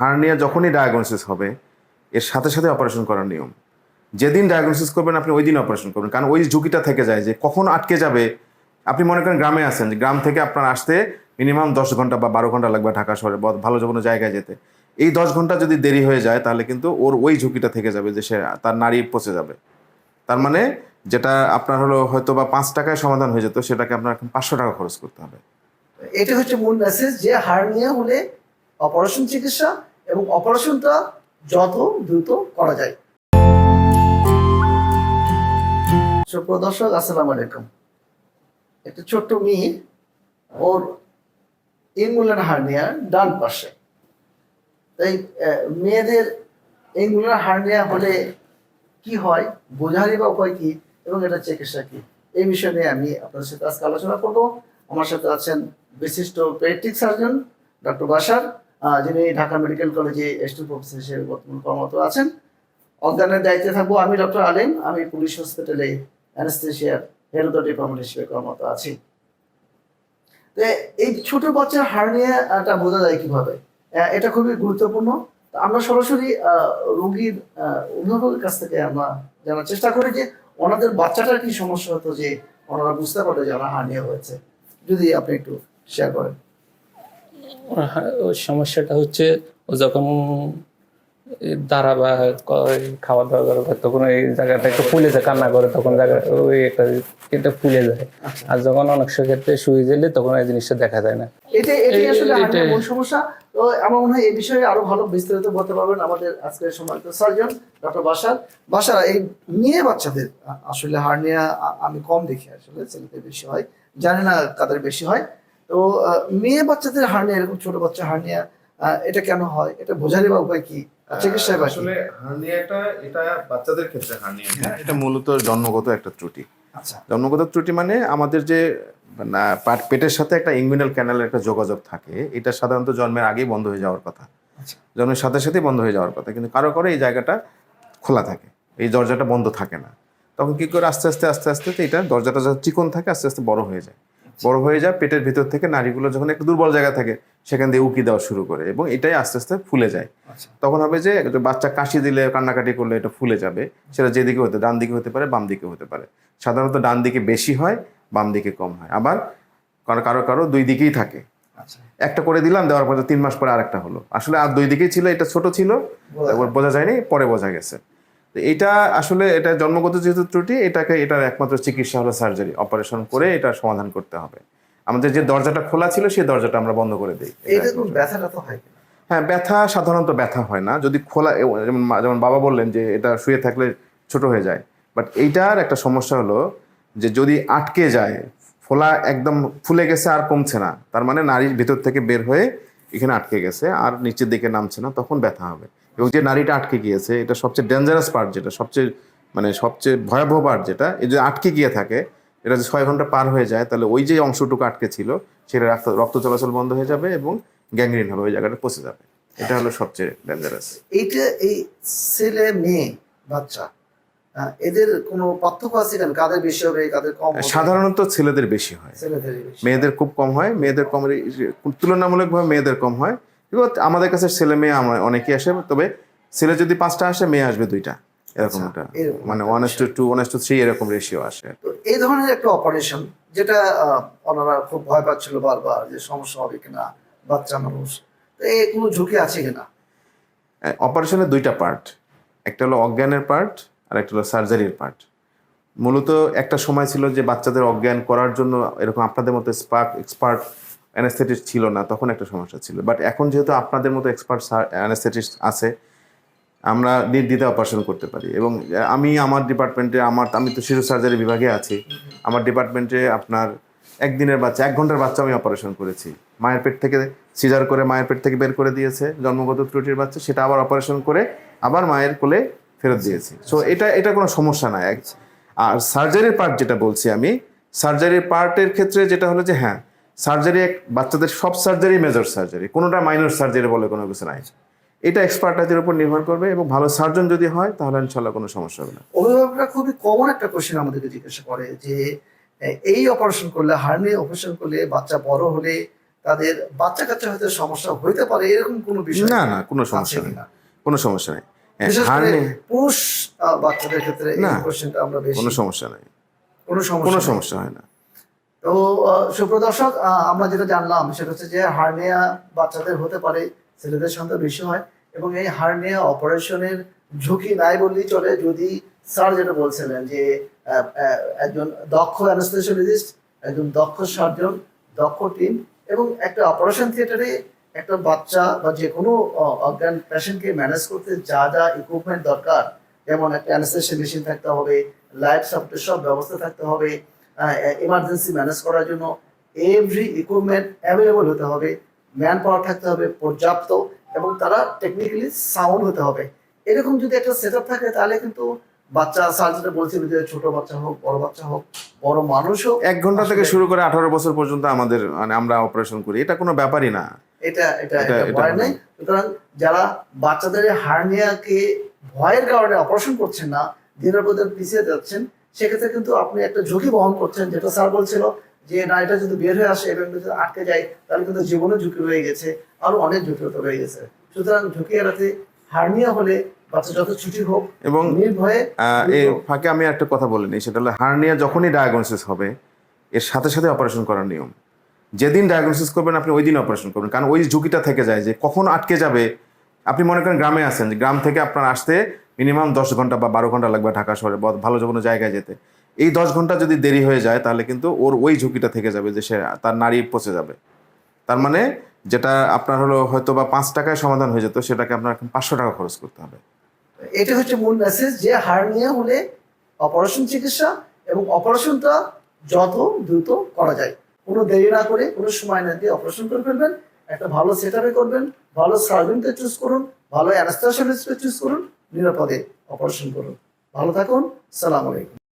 Hernia যখনই diagnosis হবে, এর সাথে সাথে অপারেশন করার নিয়ম। যেদিন ডায়াগনোসিস করবেন, আপনি ওই দিন অপারেশন করবেন। কারণ ওই ঝুঁকিটা থেকে যায় যে কখন আটকে যাবে। আপনি মনে করেন গ্রামে আছেন গ্রাম থেকে আপনার আসতে মিনিমাম দশ ঘণ্টা বা বারো ঘণ্টা লাগবে ঢাকা শহরে ভালো কোনো জায়গায় যেতে। এই দশ ঘণ্টা যদি দেরি হয়ে যায়, তাহলে কিন্তু ওর ওই ঝুঁকিটা থেকে যাবে যে সে তার নারী পচে যাবে। তার মানে যেটা আপনার হলো হয়তো বা পাঁচ টাকায় সমাধান হয়ে যেত, সেটাকে আপনার এখন পাঁচশো টাকা খরচ করতে হবে। এটা হচ্ছে মূল মেসেজ যে হার্নিয়া হলে অপারেশন চিকিৎসা এবং অপারেশনটা যত দ্রুত করা যায়। সুপ্রিয় দর্শক, আসসালামু আলাইকুম। একটা ছোট্ট মেয়ে, ওর ইনগুলার হার্নিয়া ডান পাশে। তাই মেয়েদের ইনগুলার হার্নিয়া হলে কি হয়, বোঝারই বা উপায় কি, এবং এটা চিকিৎসা কি, এই বিষয় নিয়ে আমি আপনাদের সাথে আজকে আলোচনা করব। আমার সাথে আছেন বিশিষ্ট পেডিয়াট্রিক সার্জন ডক্টর বাসার যিনি ঢাকা মেডিকেল কলেজে এস্টুড প্রফেসর হিসেবে বর্তমান কর্মরত আছেন। অজ্ঞানের দায়িত্বে থাকব আমি ডক্টর আলিম। আমি পুলিশ হসপিটালে অ্যানেস্থেশিয়ার, হেলথ ডিপার্টমেন্ট হিসেবে কর্মরত আছি। তো এই ছোট বাচ্চার হার্নিয়াটা বোঝা যায় কীভাবে? এটা খুবই গুরুত্বপূর্ণ। আমরা সরাসরি রোগীর অভিভাবকের কাছ থেকে আমরা জানার চেষ্টা করি যে ওনাদের বাচ্চাটার কি সমস্যা হতো যে ওনারা বুঝতে পারে যে ওনার হার্নিয়া হয়েছে। যদি আপনি একটু শেয়ার করেন। ওর সমস্যাটা হচ্ছে ও যখন দাঁড়াবা করে, খাওয়া দাওয়া করে তখন এই জায়গাটা একটু ফুলে যায় কান্না করে তখন জায়গা ওই একটা এটা ফুলে যায়। আর যখন অনেক ক্ষেত্রে শুয়ে গেলে তখন এই জিনিসটা দেখা যায় না। এটা আসলে। সমস্যা। তো আমার মনে হয় এই বিষয়ে আরও ভালো বিস্তারিত বলতে পারবেন আমাদের আজকের সম্মানিত সার্জন ডক্টর বাসার। বাসার এই মেয়ে বাচ্চাদের আসলে হার্নিয়া আমি কম দেখি আসলে ছেলেদের বেশি হয়। জানি না কাদের বেশি হয়। তো মেয়ে বাচ্চাদের হার্নিয়া এরকম ছোট বাচ্চা হার্নিয়া এটা কেন হয়? এটা বোঝারই বা উপায় কি? চিকিৎসায় আসলে হার্নিয়াটা এটা বাচ্চাদের ক্ষেত্রে হার্নিয়া। এটা মূলত জন্মগত একটা ত্রুটি। আচ্ছা। জন্মগত ত্রুটি মানে আমাদের যে পাট- পেটের সাথে একটা ইনগুইনাল ক্যানালের একটা যোগাযোগ থাকে এটা সাধারণত জন্মের আগেই বন্ধ হয়ে যাওয়ার কথা। আচ্ছা। জন্মের সাথে সাথেই বন্ধ হয়ে যাওয়ার কথা কিন্তু কারও কারও এই জায়গাটা খোলা থাকে এই দরজাটা বন্ধ থাকে না। তখন কি করে আস্তে আস্তে আস্তে আস্তে এটা দরজাটা যখন চিকন থাকে আস্তে আস্তে বড় হয়ে যায়। বড় হয়ে যায় পেটের ভিতর থেকে নারীগুলো যখন একটু দুর্বল জায়গা থাকে সেখান দিয়ে উকি দেওয়া শুরু করে এবং এটাই আস্তে আস্তে ফুলে যায়। আচ্ছা। তখন হবে যে বাচ্চা কাশি দিলে কান্নাকাটি করলে এটা ফুলে যাবে। সেটা যেদিকে হতে ডান দিকে হতে পারে বাম দিকে হতে পারে। সাধারণত ডান দিকে বেশি হয় বাম দিকে কম হয়। আবার কারও কারও কারও দুই দিকেই থাকে। আচ্ছা। একটা করে দিলাম দেওয়ার পর তিন মাস পরে আরেকটা হলো। আসলে আর দুই দিকেই ছিল এটা ছোট ছিল বোঝা যায়নি পরে বোঝা গেছে। এটা আসলে এটা জন্মগত যেহেতু ত্রুটি এটাকে এটার একমাত্র চিকিৎসা হলো সার্জারি অপারেশন করে এটা সমাধান করতে হবে। আমাদের যে দরজাটা খোলা ছিল সেই দরজাটা আমরা বন্ধ করে দিই। হয়। হ্যাঁ ব্যথা সাধারণত ব্যথা হয় না। যদি খোলা যেমন যেমন বাবা বললেন যে এটা শুয়ে থাকলে ছোট হয়ে যায়। বাট এইটার একটা সমস্যা হলো যে যদি আটকে যায় ফোলা একদম ফুলে গেছে আর কমছে না তার মানে নারীর ভিতর থেকে বের হয়ে এখানে আটকে গেছে আর নিচের দিকে নামছে না তখন ব্যথা হবে। এবং যে নারীটা আটকে গিয়েছে এটা সবচেয়ে ডেঞ্জারাস পার্ট যেটা সবচেয়ে মানে সবচেয়ে ভয়াবহ পার্ট যেটা এই যে আটকে গিয়ে থাকে এটা যে ছয় ঘণ্টা পার হয়ে যায় তাহলে ওই যে অংশটুকু আটকে ছিল সেটা রক্ত রক্ত চলাচল বন্ধ হয়ে যাবে এবং গ্যাংগ্রিন হবে ওই জায়গাটা পচে যাবে। এটা হলো সবচেয়ে ডেঞ্জারাস এইটা এই ছেলে মেয়ে বাচ্চা এদের কোনো পার্থক্য আছে কেন? কাদের বেশি হবে কাদের কম সাধারণত ছেলেদের বেশি হয়। মেয়েদের খুব কম হয় মেয়েদের কম তুলনামূলকভাবে মেয়েদের কম হয়। এবার আমাদের কাছে ছেলে মেয়ে আমরা অনেকেই আসে তবে ছেলে যদি পাঁচটা আসে মেয়ে আসবে দুইটা। এরকম আচ্ছা, একটা মানে one is to two one is to three এরকম রেশিও আসে তো এই ধরনের একটা অপারেশন যেটা ওনারা খুব ভয় পাচ্ছিল বারবার যে সমস্যা হবে কিনা বাচ্চা মানুষ তো এই কোনো ঝুঁকি আছে কিনা? অপারেশনের দুইটা পার্ট একটা হলো অজ্ঞানের পার্ট আর একটা হলো সার্জারির পার্ট মূলত একটা সময় ছিল যে বাচ্চাদের অজ্ঞান করার জন্য এরকম আপনাদের মতো স্পার্ক এক্সপার্ট অ্যানাস্থেটিস্ট ছিল না, তখন একটা সমস্যা ছিল। বাট এখন যেহেতু আপনাদের মতো এক্সপার্ট অ্যানাস্থেটিস্ট আছে, আমরা নির্দ্বিধা অপারেশন করতে পারি। এবং আমি আমার ডিপার্টমেন্টে আমার, আমি তো শিশু সার্জারি বিভাগে আছি। আমার ডিপার্টমেন্টে আপনার একদিনের বাচ্চা, এক ঘণ্টার বাচ্চা আমি অপারেশন করেছি। মায়ের পেট থেকে সিজার করে মায়ের পেট থেকে বের করে দিয়েছে, জন্মগত ত্রুটির বাচ্চা, সেটা আবার অপারেশন করে আবার মায়ের কোলে ফেরত দিয়েছি। সো এটা এটা কোনো সমস্যা নাই আর সার্জারির পার্ট যেটা বলছি আমি সার্জারির পার্টের ক্ষেত্রে যেটা হলো যে হ্যাঁ সার্জারি এক বাচ্চাদের সব সার্জারি মেজর সার্জারি কোনোটা মাইনর সার্জারি বলে কোনো কিছু নাই। এটা এক্সপার্টাইজের উপর নির্ভর করবে এবং ভালো সার্জন যদি হয় তাহলে ইনশাল্লাহ কোনো সমস্যা হবে না। অভিভাবকরা খুবই কমন একটা কোশ্চেন আমাদেরকে জিজ্ঞাসা করে যে এই অপারেশন করলে হার্নি অপারেশন করলে বাচ্চা বড় হলে তাদের বাচ্চা কাচ্চা হয়তো সমস্যা হইতে পারে এরকম কোনো বিষয় না না কোনো সমস্যা নেই। কিনা? সমস্যা নেই। হার্নে- পুরুষ বাচ্চাদের ক্ষেত্রে এই না, কোশ্চেনটা আমরা বেশি কোনো সমস্যা নেই। কোনো সমস্যা কোনো সমস্যা হয় না। তো সুপ্রদর্শক আমরা যেটা জানলাম সেটা হচ্ছে যে হার্নিয়া বাচ্চাদের হতে পারে, ছেলেদের সঙ্গে বেশি হয় এবং এই হার্নিয়া অপারেশনের ঝুঁকি নাই বললেই চলে যদি স্যার যেটা বলছিলেন যে একজন দক্ষ অ্যানাস্থেশিয়োলজিস্ট একজন দক্ষ সার্জন, দক্ষ টিম এবং একটা অপারেশন থিয়েটারে একটা বাচ্চা বা যে কোনো অজ্ঞান পেশেন্টকে ম্যানেজ করতে যা যা ইকুইপমেন্ট দরকার, যেমন একটা অ্যানাস্থেশিয়া মেশিন থাকতে হবে লাইফ সাপোর্টের সব ব্যবস্থা থাকতে হবে ইমার্জেন্সি ম্যানেজ করার জন্য এভরি ইকুইপমেন্ট অ্যাভেলেবল হতে হবে ম্যান পাওয়ার থাকতে হবে পর্যাপ্ত এবং তারা টেকনিক্যালি সাউন্ড হতে হবে। এরকম যদি একটা সেট থাকে তাহলে কিন্তু বাচ্চা সার্জনে বলছিল যে ছোট বাচ্চা হোক বড় বাচ্চা হোক বড় মানুষ হোক এক ঘণ্টা থেকে শুরু করে আঠারো বছর পর্যন্ত আমাদের মানে আমরা অপারেশন করি। এটা কোনো ব্যাপারই না। এটা এটা এটা- এটা এটা ভয় নেই। সুতরাং যারা বাচ্চাদের হার্নিয়াকে ভয়ের কারণে অপারেশন করছেন না দিনের পর দিন পিছিয়ে যাচ্ছেন সেক্ষেত্রে কিন্তু আপনি একটা ঝুঁকি বহন করছেন যেটা স্যার বলছিল যে না এটা যদি বের হয়ে আসে এবং যদি আটকে যায় তাহলে কিন্তু জীবনে ঝুঁকি রয়ে গেছে আরও অনেক ঝুঁকি রয়ে গেছে। সুতরাং ঝুঁকি এড়াতে হার্নিয়া হলে বাচ্চা যত ছুটি হোক এবং নির্ভয়ে এর ফাঁকে আমি একটা কথা বলে নিই সেটা হলো হার্নিয়া যখনই ডায়াগনোসিস হবে এর সাথে সাথে অপারেশন করার নিয়ম। যেদিন ডায়াগনোসিস করবেন আপনি ওই দিন অপারেশন করবেন কারণ ওই ঝুঁকিটা থেকে যায় যে কখন আটকে যাবে। আপনি মনে করেন গ্রামে আছেন গ্রাম থেকে আপনার আসতে মিনিমাম দশ ঘণ্টা বা বারো ঘণ্টা লাগবে ঢাকা শহরে ভালো কোনো জায়গায় যেতে। এই দশ ঘণ্টা যদি দেরি হয়ে যায়, তাহলে কিন্তু ওর ওই ঝুঁকিটা থেকে যাবে যে সে তার নারী পচে যাবে। তার মানে যেটা আপনার হলো হয়তো বা পাঁচ টাকায় সমাধান হয়ে যেত, সেটাকে আপনার এখন পাঁচশো টাকা খরচ করতে হবে। এটা হচ্ছে মূল মেসেজ যে হার্নিয়া হলে অপারেশন চিকিৎসা এবং অপারেশনটা যত দ্রুত করা যায়। কোনো দেরি না করে, কোনো সময় না দিয়ে অপারেশন করে ফেলবেন। একটা ভালো সেট করবেন, ভালো সার্জনকে চুজ করুন, ভালো অ্যানাস্থাসিয়ালিস্টকে চুজ করুন নিরাপদে অপারেশন করুন। ভালো থাকুন সালাম আলাইকুম।